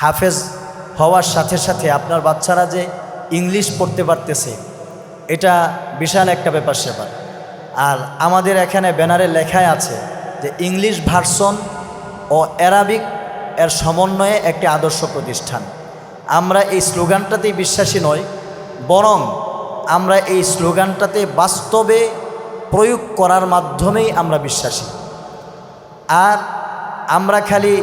হাফেজ হওয়ার সাথে সাথে আপনার বাচ্চারা যে ইংলিশ পড়তে পারতেছে, এটা বিশাল একটা ব্যাপার স্যাপার আর আমাদের এখানে ব্যানারে লেখায় আছে যে ইংলিশ ভার্সন ও অ্যারাবিক এর সমন্বয়ে একটি আদর্শ প্রতিষ্ঠান। আমরা এই স্লোগানটাতেই বিশ্বাসী নই, বরং আমরা এই স্লোগানটাতে বাস্তবে প্রয়োগ করার মাধ্যমেই আমরা বিশ্বাসী। আর আমরা খালি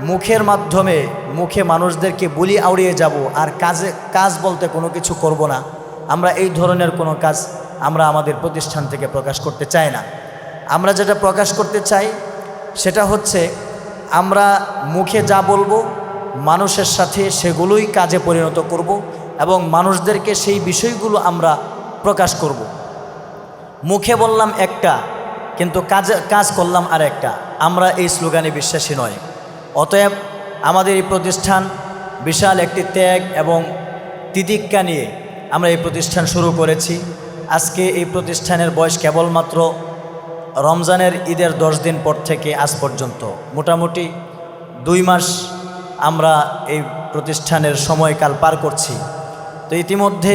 মুখের মাধ্যমে মুখে মানুষদেরকে বলি আউড়িয়ে যাব আর কাজে, কাজ বলতে কোনো কিছু করব না। আমরা এই ধরনের কোনো কাজ আমরা আমাদের প্রতিষ্ঠান থেকে প্রকাশ করতে চাই না। আমরা যেটা প্রকাশ করতে চাই সেটা হচ্ছে আমরা মুখে যা বলব, মানুষের সাথে সেগুলোই কাজে পরিণত করব এবং মানুষদেরকে সেই বিষয়গুলো আমরা প্রকাশ করব। মুখে বললাম একটা, কিন্তু কাজ কাজ করলাম আর একটা আমরা এই স্লোগানে বিশ্বাসী নয়। অতএব আমাদের এই প্রতিষ্ঠান বিশাল একটি ত্যাগ এবং তিতিক্ষা নিয়ে আমরা এই প্রতিষ্ঠান শুরু করেছি। আজকে এই প্রতিষ্ঠানের বয়স কেবলমাত্র রমজানের ঈদের দশ দিন পর থেকে আজ পর্যন্ত। মোটামুটি দুই মাস আমরা এই প্রতিষ্ঠানের সময়কাল পার করছি। তো ইতিমধ্যে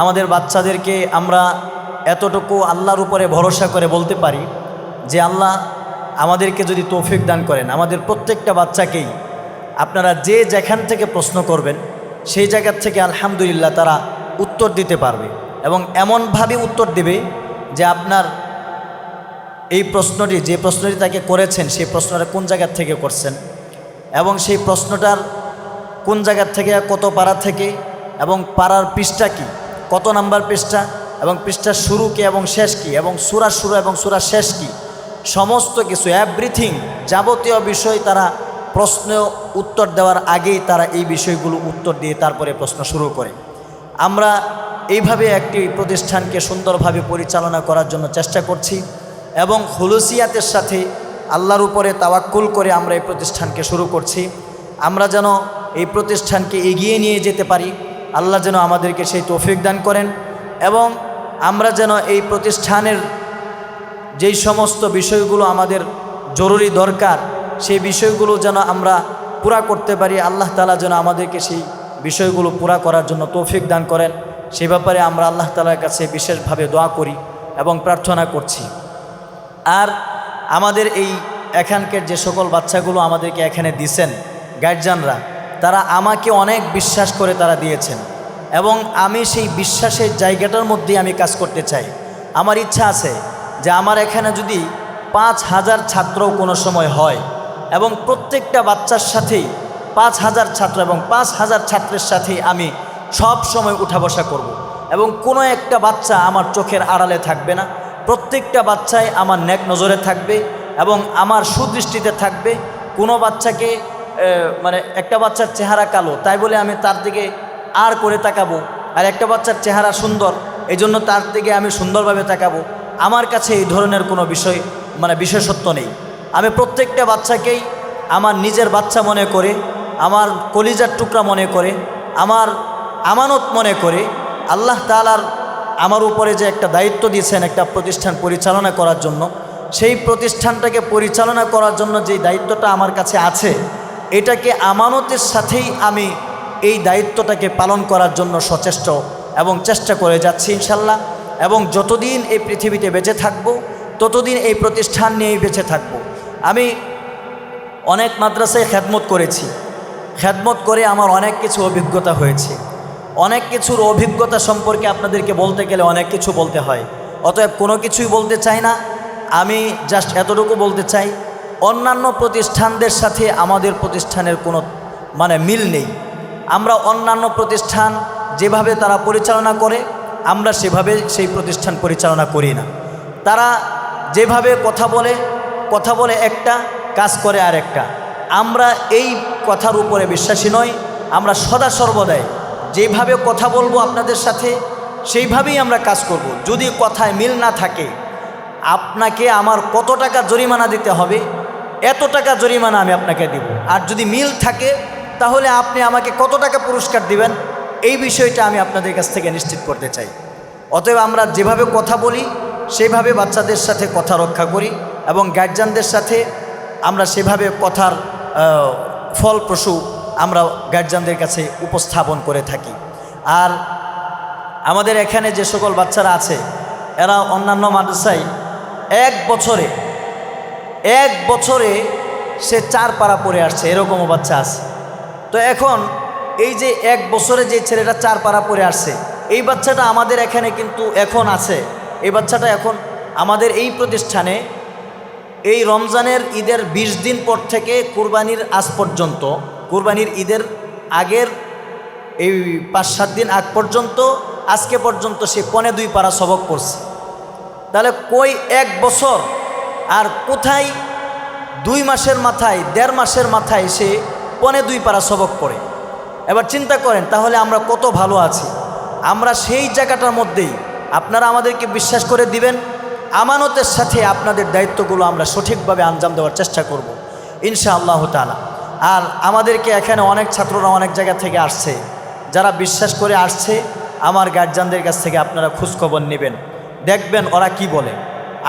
আমাদের বাচ্চাদেরকে আমরা এতটুকু আল্লাহর উপরে ভরসা করে বলতে পারি যে আল্লাহ আমাদেরকে যদি তৌফিক দান করেন, আমাদের প্রত্যেকটা বাচ্চাকেই আপনারা যে যেখান থেকে প্রশ্ন করবেন, সেই জায়গার থেকে আলহামদুলিল্লাহ তারা উত্তর দিতে পারবে এবং এমনভাবে উত্তর দেবে যে আপনার এই প্রশ্নটি, যে প্রশ্নটি তাকে করেছেন, সেই প্রশ্নটা কোন জায়গার থেকে করছেন এবং সেই প্রশ্নটার কোন জায়গার থেকে, কত পাড়া থেকে এবং পাড়ার পৃষ্ঠা কি, কত নাম্বার পৃষ্ঠা এবং পৃষ্ঠার শুরু কি এবং শেষ কি এবং সুরা শুরু এবং সুরা শেষ কি সমস্ত কিছু এভরিথিং যাবতীয় বিষয় তারা প্রশ্ন, উত্তর দেওয়ার আগেই তারা এই বিষয়গুলো উত্তর দিয়ে তারপরে প্রশ্ন শুরু করে। আমরা এইভাবে একটি প্রতিষ্ঠানকে সুন্দরভাবে পরিচালনা করার জন্য চেষ্টা করছি এবং হুলুসিয়াতের সাথে আল্লাহর উপরে তাওয়াক্কুল করে আমরা এই প্রতিষ্ঠানকে শুরু করছি। আমরা যেন এই প্রতিষ্ঠানকে এগিয়ে নিয়ে যেতে পারি। আল্লাহ যেন আমাদেরকে সেই তৌফিক দান করেন এবং আমরা যেন এই প্রতিষ্ঠানের যেই সমস্ত বিষয়গুলো আমাদের জরুরি দরকার, সেই বিষয়গুলো যেন আমরা পুরা করতে পারি। আল্লাহ তালা যেন আমাদেরকে সেই বিষয়গুলো পুরা করার জন্য তৌফিক দান করেন। সেই ব্যাপারে আমরা আল্লাহ তালার কাছে বিশেষভাবে দোয়া করি এবং প্রার্থনা করছি। আর আমাদের এই এখানকার যে সকল বাচ্চাগুলো আমাদেরকে এখানে দিছেন গার্জিয়ানরা তারা আমাকে অনেক বিশ্বাস করে তারা দিয়েছেন এবং আমি সেই বিশ্বাসের জায়গাটার মধ্যেই আমি কাজ করতে চাই। আমার ইচ্ছা আছে যে আমার এখানে যদি পাঁচ হাজার ছাত্রও কোনো সময় হয় এবং প্রত্যেকটা বাচ্চার সাথেই পাঁচ হাজার ছাত্র এবং পাঁচ হাজার ছাত্রের সাথেই আমি সব সময় উঠা বসা করব। এবং কোনো একটা বাচ্চা আমার চোখের আড়ালে থাকবে না। প্রত্যেকটা বাচ্চাই আমার নেক নজরে থাকবে এবং আমার সুদৃষ্টিতে থাকবে। কোনো বাচ্চাকে মানে একটা বাচ্চার চেহারা কালো, তাই বলে আমি তার দিকে আর করে তাকাবো। আর একটা বাচ্চার চেহারা সুন্দর এই জন্য তার দিকে আমি সুন্দরভাবে তাকাবো। আমার কাছে এই ধরনের কোনো বিষয় মানে বিশেষত্ব নেই। আমি প্রত্যেকটা বাচ্চাকেই আমার নিজের বাচ্চা মনে করে, আমার কলিজার টুকরা মনে করে, আমার আমানত মনে করে, আল্লাহ তালার আমার উপরে যে একটা দায়িত্ব দিয়েছেন একটা প্রতিষ্ঠান পরিচালনা করার জন্য, সেই প্রতিষ্ঠানটাকে পরিচালনা করার জন্য যে দায়িত্বটা আমার কাছে আছে, এটাকে আমানতের সাথেই আমি এই দায়িত্বটাকে পালন করার জন্য সচেষ্ট এবং চেষ্টা করে যাচ্ছি ইনশাল্লাহ। এবং যতদিন এই পৃথিবীতে বেঁচে থাকব, ততদিন এই প্রতিষ্ঠান নিয়েই বেঁচে থাকব। আমি অনেক মাদ্রাসায় খ্যাদমত করেছি। খ্যাদমত করে আমার অনেক কিছু অভিজ্ঞতা হয়েছে। অনেক কিছুর অভিজ্ঞতা সম্পর্কে আপনাদেরকে বলতে গেলে অনেক কিছু বলতে হয়। অতএব কোনো কিছুই বলতে চাই না। আমি জাস্ট এতটুকু বলতে চাই, অন্যান্য প্রতিষ্ঠানদের সাথে আমাদের প্রতিষ্ঠানের কোনো মানে মিল নেই। আমরা অন্যান্য প্রতিষ্ঠান যেভাবে তারা পরিচালনা করে আমরা সেভাবে সেই প্রতিষ্ঠান পরিচালনা করি না। তারা যেভাবে কথা বলে কথা বলে একটা, কাজ করে আর একটা। আমরা এই কথার উপরে বিশ্বাসী নই, আমরা সদা সর্বদাই যেভাবে কথা বলব আপনাদের সাথে, সেইভাবেই আমরা কাজ করব। যদি কথায় মিল না থাকে, আপনাকে আমার কত টাকা জরিমানা দিতে হবে, এত টাকা জরিমানা আমি আপনাকে দিব। আর যদি মিল থাকে, তাহলে আপনি আমাকে কত টাকা পুরস্কার দিবেন এই বিষয়টা আমি আপনাদের কাছ থেকে নিশ্চিত করতে চাই। অতএব আমরা যেভাবে কথা বলি, সেভাবে বাচ্চাদের সাথে কথা রক্ষা করি এবং গার্জিয়ানদের সাথে আমরা সেভাবে কথার ফলপ্রসূ আমরা গার্জিয়ানদের কাছে উপস্থাপন করে থাকি। আর আমাদের এখানে যে সকল বাচ্চারা আছে, এরা অন্যান্য মাদ্রাসায় এক বছরে এক বছরে সে চার পাড়া পড়ে আসছে, এরকমও বাচ্চা আছে। তো এখন এই যে এক বছরে যে ছেলেটা চার পাড়া পরে আসছে, এই বাচ্চাটা আমাদের এখানে কিন্তু এখন আছে। এই বাচ্চাটা এখন আমাদের এই প্রতিষ্ঠানে এই রমজানের ঈদের ২০ দিন পর থেকে কুরবানির আজ পর্যন্ত, কুরবানির ঈদের আগের এই পাঁচ সাত দিন আগ পর্যন্ত, আজকে পর্যন্ত সে পনে দুই পারা সবক পড়ছে তাহলে কই এক বছর? আর কোথায় দুই মাসের মাথায়, দেড় মাসের মাথায় সে পনে দুই পারা সবক পড়ে এবার চিন্তা করেন, তাহলে আমরা কত ভালো আছি? আমরা সেই জায়গাটার মধ্যেই আপনারা আমাদেরকে বিশ্বাস করে দিবেন, আমানতের সাথে আপনাদের দায়িত্বগুলো আমরা সঠিকভাবে আঞ্জাম দেওয়ার চেষ্টা করব ইনশা আল্লাহ তালা আর আমাদেরকে এখানে অনেক ছাত্ররা অনেক জায়গা থেকে আসছে, যারা বিশ্বাস করে আসছে, আমার গার্জিয়ানদের কাছ থেকে আপনারা খোঁজখবর নেবেন। দেখবেন ওরা কি বলে।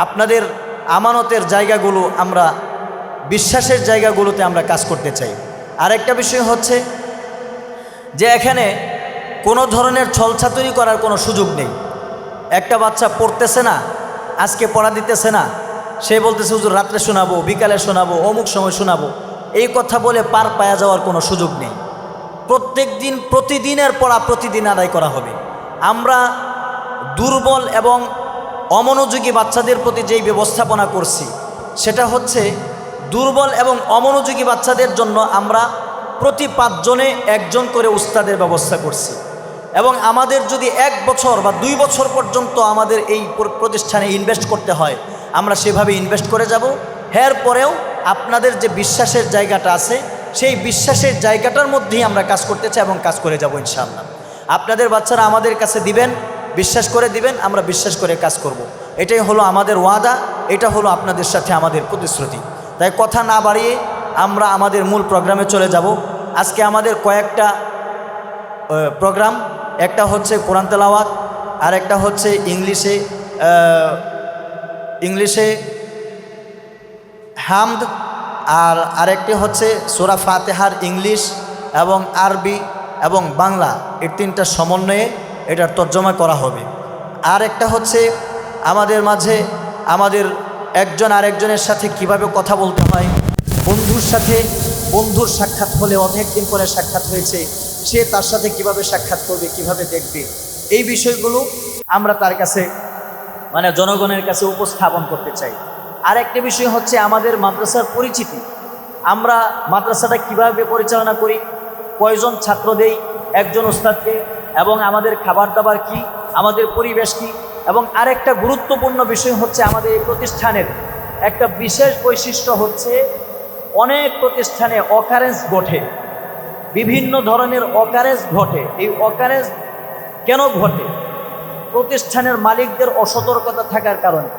আপনাদের আমানতের জায়গাগুলো আমরা, বিশ্বাসের জায়গাগুলোতে আমরা কাজ করতে চাই। আরেকটা বিষয় হচ্ছে যে এখানে কোনো ধরনের ছলছাতুরি করার কোনো সুযোগ নেই। একটা বাচ্চা পড়তেছে না, আজকে পড়া দিতেছে না, সে বলতেছে, হুজুর, রাত্রে শোনাবো, বিকালে শোনাবো, অমুক সময় শোনাবো। এই কথা বলে পার পায়া যাওয়ার কোনো সুযোগ নেই। প্রত্যেক দিন, প্রতিদিনের পড়া প্রতিদিন আদায় করা হবে। আমরা দুর্বল এবং অমনোযোগী বাচ্চাদের প্রতি যেই ব্যবস্থাপনা করছি, সেটা হচ্ছে দুর্বল এবং অমনোযোগী বাচ্চাদের জন্য আমরা প্রতি পাঁচজনে একজন করে উস্তাদের ব্যবস্থা করছি। এবং আমাদের যদি এক বছর বা দুই বছর পর্যন্ত আমাদের এই প্রতিষ্ঠানে ইনভেস্ট করতে হয়, আমরা সেভাবে ইনভেস্ট করে যাব। এর পরেও আপনাদের যে বিশ্বাসের জায়গাটা আছে, সেই বিশ্বাসের জায়গাটার মধ্যেই আমরা কাজ করতে চাই এবং কাজ করে যাব ইনশাআল্লাহ। আপনাদের বাচ্চারা আমাদের কাছে দিবেন, বিশ্বাস করে দিবেন, আমরা বিশ্বাস করে কাজ করব। এটাই হলো আমাদের ওয়াদা, এটা হলো আপনাদের সাথে আমাদের প্রতিশ্রুতি। তাই কথা না বাড়িয়ে আমরা আমাদের মূল প্রোগ্রামে চলে যাব। আজকে আমাদের কয়েকটা প্রোগ্রাম একটা হচ্ছে কোরআন তেলাওয়াত আর একটা হচ্ছে ইংলিশে ইংলিশে হামদ, আর আরেকটি হচ্ছে সোরা ফাতেহার ইংলিশ এবং আরবি এবং বাংলা এই তিনটা সমন্বয়ে এটার তর্জমা করা হবে। আর একটা হচ্ছে আমাদের মাঝে আমাদের একজন আরেকজনের সাথে কীভাবে কথা বলতে হয়, বন্ধুর সাথে বন্ধুর সাক্ষাৎ হলে অনেক দিন পরে সাক্ষাৎ হয়েছে। সে তার সাথে কীভাবে সাক্ষাৎ করবে, কীভাবে দেখবে? এই বিষয়গুলো আমরা তার কাছে মানে জনগণের কাছে উপস্থাপন করতে চাই। আর একটা বিষয় হচ্ছে আমাদের মাদ্রাসার পরিচিতি। আমরা মাদ্রাসাটা কীভাবে পরিচালনা করি, কয়জন ছাত্র দেই, একজন ওস্তাদকে এবং আমাদের খাবার দাবার কি, আমাদের পরিবেশ কি, এবং আরেকটা গুরুত্বপূর্ণ বিষয় হচ্ছে আমাদের এই প্রতিষ্ঠানের একটা বিশেষ বৈশিষ্ট্য হচ্ছে অনেক প্রতিষ্ঠানে অকারেন্স ঘটে। বিভিন্ন ধরনের অকারেজ ঘটে। এই অকারেজ কেন ঘটে? প্রতিষ্ঠানের মালিকদের অসতর্কতা থাকার কারণে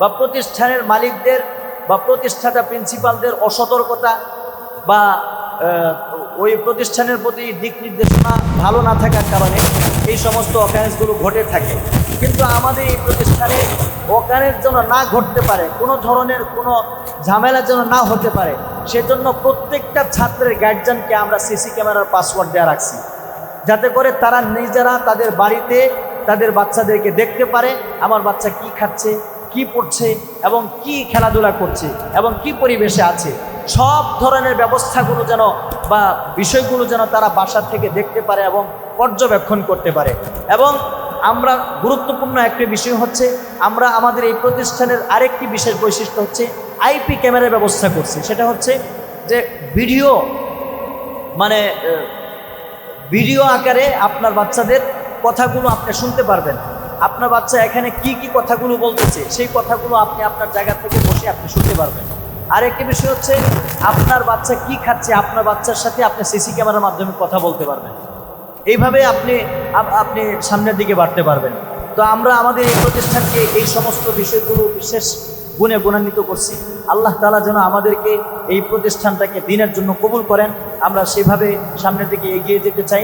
বা প্রতিষ্ঠানের মালিকদের বা প্রতিষ্ঠাতা প্রিন্সিপালদের অসতর্কতা বা ওই প্রতিষ্ঠানের প্রতি দিক নির্দেশনা ভালো না থাকার কারণে এই সমস্ত অকারেন্সগুলো ঘটে থাকে। কিন্তু আমাদের এই প্রতিষ্ঠানে অকারেন্স জন্য না ঘটতে পারে, কোনো ধরনের কোনো ঝামেলা যেন না হতে পারে, সেজন্য প্রত্যেকটা ছাত্রের গার্জিয়ানকে আমরা সিসি ক্যামেরার পাসওয়ার্ড দেওয়া রাখছি। যাতে করে তারা নিজেরা তাদের বাড়িতে তাদের বাচ্চাদেরকে দেখতে পারে, আমার বাচ্চা কি খাচ্ছে, কি পড়ছে এবং কি খেলাধুলা করছে এবং কি পরিবেশে আছে। সব ধরনের ব্যবস্থাগুলো যেন বা বিষয়গুলো যেন তারা বাসা থেকে দেখতে পারে এবং পর্যবেক্ষণ করতে পারে। এবং আমরা গুরুত্বপূর্ণ একটি বিষয় হচ্ছে, আমরা আমাদের এই প্রতিষ্ঠানের আরেকটি বিশেষ বৈশিষ্ট্য হচ্ছে, আইপি ক্যামেরার ব্যবস্থা করছি। সেটা হচ্ছে যে ভিডিও মানে ভিডিও আকারে আপনার বাচ্চাদের কথাগুলো আপনি শুনতে পারবেন। আপনার বাচ্চা এখানে কি কি কথাগুলো বলতেছে, সেই কথাগুলো আপনি আপনার জায়গা থেকে বসে আপনি শুনতে পারবেন। আর একটি বিষয় হচ্ছে, আপনার বাচ্চা কি খাচ্ছে, আপনার বাচ্চার সাথে আপনি সিসি ক্যামেরার মাধ্যমে কথা বলতে পারবেন। এইভাবে আপনি আপনি সামনের দিকে বাড়তে পারবেন। তো আমরা আমাদের এই প্রতিষ্ঠানকে এই সমস্ত বিষয়গুলো বিশেষ গুণে গুণান্বিত করছি। আল্লাহ তালা যেন আমাদেরকে এই প্রতিষ্ঠানটাকে দিনের জন্য কবুল করেন। আমরা সেভাবে সামনের দিকে এগিয়ে যেতে চাই।